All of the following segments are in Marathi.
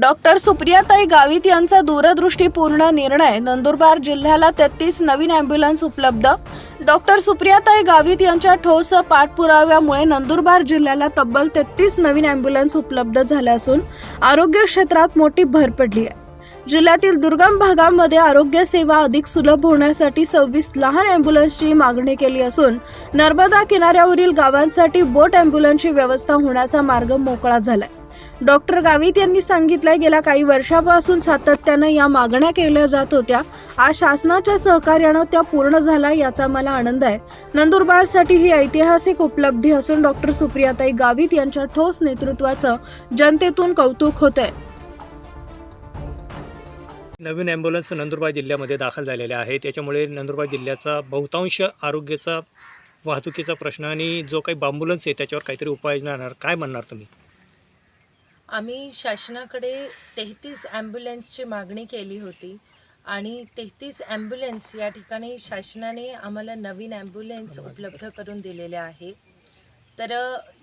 डॉक्टर सुप्रियाताई गावित यांचा दूरदृष्टीपूर्ण निर्णय. नंदुरबार जिल्ह्याला तेहतीस नवीन अँब्युलन्स उपलब्ध. डॉक्टर सुप्रियाताई गावित यांच्या ठोस पाठपुराव्यामुळे नंदुरबार जिल्ह्याला तब्बल तेहतीस नवीन अँब्युलन्स उपलब्ध झाल्या असून आरोग्य क्षेत्रात मोठी भर पडली आहे. जिल्ह्यातील दुर्गम भागांमध्ये आरोग्य सेवा अधिक सुलभ होण्यासाठी सव्वीस लहान अँब्युलन्सची मागणी केली असून नर्मदा किनाऱ्यावरील गावांसाठी बोट अँब्युलन्सची व्यवस्था होण्याचा मार्ग मोकळा झालाय. डॉक्टर गावित यांनी सांगितलंय गेल्या काही वर्षापासून सातत्यानं या मागण्या केल्या जात होत्या. आज शासनाच्या सहकार्यानं त्या पूर्ण झाल्या याचा मला आनंद आहे. नंदुरबारसाठी ही ऐतिहासिक उपलब्धी असून डॉक्टर सुप्रियाताई गावित यांच्या ठोस नेतृत्वाचं जनतेतून कौतुक होतंय. नवीन ॲम्ब्युलन्स नंदुरबार जिल्ह्यामध्ये दाखल झालेल्या आहे त्याच्यामुळे नंदुरबार जिल्ह्याचा बहुतांश आरोग्याचा वाहतुकीचा प्रश्न आणि जो काही बांबुलन्स आहे त्याच्यावर काहीतरी उपाय आणणार काय म्हणणार तुम्ही? आम्ही शासनाकडे तेहतीस ॲम्ब्युलन्सची मागणी केली होती आणि तेहतीस ॲम्ब्युलन्स या ठिकाणी शासनाने आम्हाला नवीन ॲम्ब्युलन्स उपलब्ध करून दिलेले आहे. तर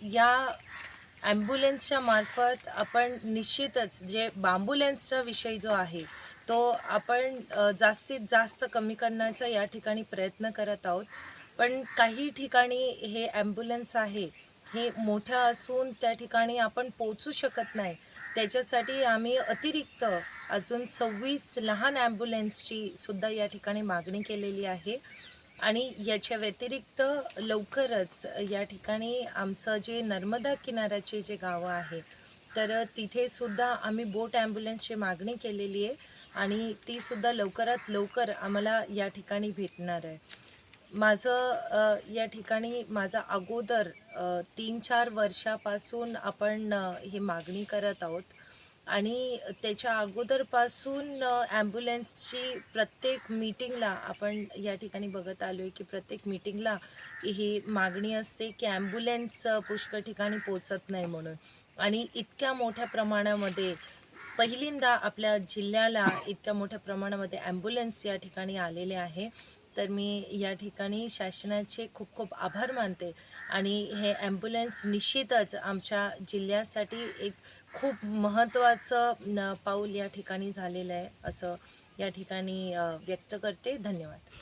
या ॲम्ब्युलन्सच्या मार्फत आपण निश्चितच जे बांबुलन्सचा विषय जो आहे तो आपण जास्तीत जास्त कमी करण्याचा या ठिकाणी प्रयत्न करत आहोत. पण काही ठिकाणी हे ॲम्ब्युलन्स आहे हे मोठं असून त्या ठिकाणी आपण पोचू शकत नाही. त्याच्यासाठी आम्ही अतिरिक्त अजून सव्वीस लहान ॲम्ब्युलन्सची सुद्धा या ठिकाणी मागणी केलेली आहे. आणि याच्या व्यतिरिक्त लवकरच या ठिकाणी आमचं जे नर्मदा किनाऱ्याचे जे गावं आहे तर तिथे सुद्धा आम्ही बोट ॲम्ब्युलन्सची मागणी केलेली आहे आणि तीसुद्धा लवकरात लवकर आम्हाला या ठिकाणी भेटणार आहे. माझं या ठिकाणी माझा अगोदर तीन चार वर्षापासून आपण ही हे मागणी करत आहोत. आणि त्याच्या अगोदरपासून ॲम्ब्युलन्सची प्रत्येक मीटिंगला आपण या ठिकाणी बघत आलो आहे की प्रत्येक मीटिंगला ही मागणी असते की ॲम्ब्युलन्स पुष्कळ ठिकाणी पोचत नाही म्हणून. आणि इतक्या मोठ्या प्रमाणामध्ये पहिल्यांदा आपल्या जिल्ह्याला इतक्या मोठ्या प्रमाणामध्ये ॲम्ब्युलन्स या ठिकाणी आलेले आहे. तर मी या ठिकाणी शासनाचे खूप खूप आभार मानते. आणि हे ॲम्ब्युलन्स निश्चितच आमच्या जिल्ह्यासाठी एक खूप महत्त्वाचं पाऊल या ठिकाणी झालेलं आहे असं या ठिकाणी व्यक्त करते. धन्यवाद.